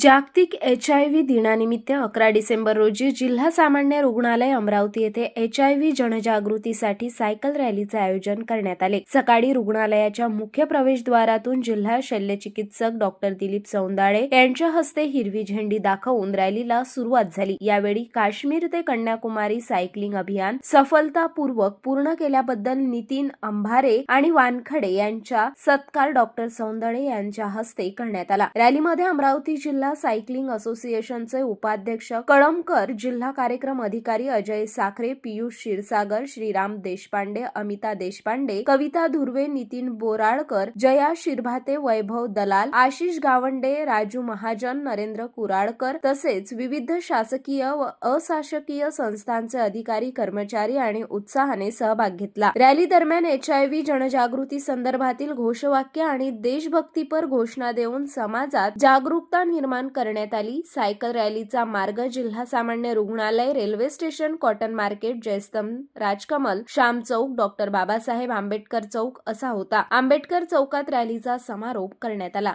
जागतिक H I V दिनानिमित्त अकरा डिसेंबर रोजी जिल्हा सामान्य रुग्णालय अमरावती येथे एच आय व्ही जनजागृतीसाठी सायकल रॅलीचे आयोजन करण्यात आले. सकाळी रुग्णालयाच्या मुख्य प्रवेशद्वारातून जिल्हा शल्यचिकित्सक डॉक्टर दिलीप सौंदाळे यांच्या हस्ते हिरवी झेंडी दाखवून रॅलीला सुरुवात झाली. यावेळी काश्मीर ते कन्याकुमारी सायकलिंग अभियान सफलतापूर्वक पूर्ण केल्याबद्दल नितीन अंभारे आणि वानखडे यांच्या सत्कार डॉक्टर सौंदळे यांच्या हस्ते करण्यात आला. रॅलीमध्ये अमरावती जिल्हा सायकलिंग असोसिएशनचे उपाध्यक्ष कळमकर जिल्हा कार्यक्रम अधिकारी अजय साखरे पियुष क्षीरसागर श्रीराम देशपांडे अमिता देशपांडे कविता धुर्वे नितीन बोराळकर जया शिरभाते वैभव दलाल आशिष गावंडे राजू महाजन नरेंद्र कुराळकर तसेच विविध शासकीय व अशासकीय संस्थांचे अधिकारी कर्मचारी आणि उत्साहाने सहभाग घेतला. रॅली दरम्यान एच आय व्ही जनजागृती संदर्भातील घोषवाक्य आणि देशभक्तीपर घोषणा देऊन समाजात जागरूकता निर्माण करण्यात आली. सायकल रॅलीचा मार्ग जिल्हा सामान्य रुग्णालय railway station cotton market Jaystambh Rajkamal Shyam चौक डॉक्टर बाबासाहेब आंबेडकर चौक असा होता. आंबेडकर चौकात रॅलीचा समारोप करण्यात आला.